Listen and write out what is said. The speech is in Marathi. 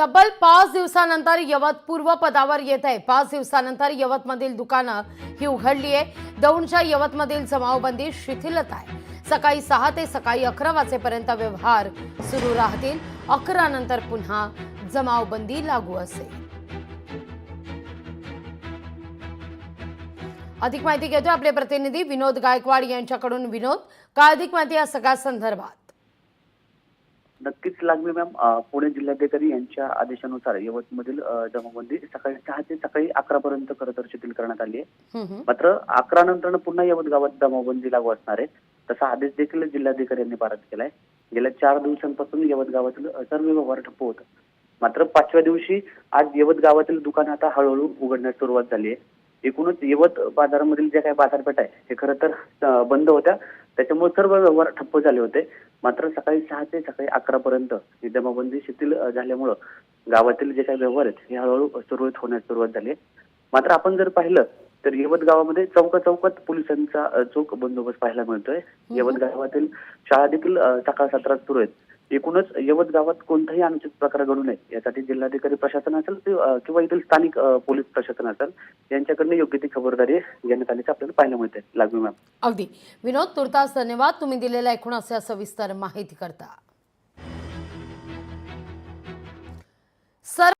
तब्बल पाच दिवसानंतर यवत पूर्व पदावर येत आहे. पाच दिवसानंतर यवतमधील दुकानं ही उघडली आहे. दौंडच्या यवतमधील जमावबंदी शिथिलत आहे. सकाळी सहा ते सकाळी अकरा वाजेपर्यंत व्यवहार सुरू राहतील. अकरा नंतर पुन्हा जमावबंदी लागू असेल. अधिक माहिती घेतोय आपले प्रतिनिधी विनोद गायकवाड यांच्याकडून. विनोद काय अधिक माहिती या सगळ्या संदर्भात? नक्कीच लागली मॅम पुणे जिल्हाधिकारी यांच्या आदेशानुसार यवतमधील अ, जमाबंदी सकाळी सहा ते सकाळी अकरा पर्यंत खरं तर शिथिल करण्यात आली आहे. मात्र अकरा नंतर पुन्हा यवत गावात जमाबंदी लागू असणार आहे. तसा आदेश देखील जिल्हाधिकारी यांनी पारित केलाय. गेल्या चार दिवसांपासून यवत गावातील सर्व व्यवहार ठप्प होत. मात्र पाचव्या दिवशी आज यवत गावातील दुकानं आता हळूहळू उघडण्यास सुरुवात झाली आहे. एकूणच यवत बाजारामधील ज्या काही बाजारपेठा आहे हे खरं तर बंद होत्या. त्याच्यामुळे सर्व व्यवहार ठप्प झाले होते. मात्र सकाळी सहा ते सकाळी अकरा पर्यंत ही जमाबंदी शिथिल झाल्यामुळं गावातील जे काही व्यवहार आहेत हे हळूहळू सुरळीत होण्यास सुरुवात झाली मात्र आपण जर पाहिलं तर यवत गावामध्ये चौका चौकात पोलिसांचा चोख बंदोबस्त पाहायला मिळतोय. यवत गावातील शाळा देखील सकाळ सत्रात सुरू आहेत. एकूणच यवत गावात कोणताही अनुचित प्रकार घडू नये यासाठी जिल्हाधिकारी प्रशासन असेल किंवा इथील स्थानिक पोलीस प्रशासन असेल यांच्याकडनं योग्य ती खबरदारी घेण्यात आल्याचं आपल्याला पाहायला मिळते लागू मॅम. अगदी. विनोद तुर्तास धन्यवाद. तुम्ही दिलेल्या एकूण असा सविस्तर माहिती करता सर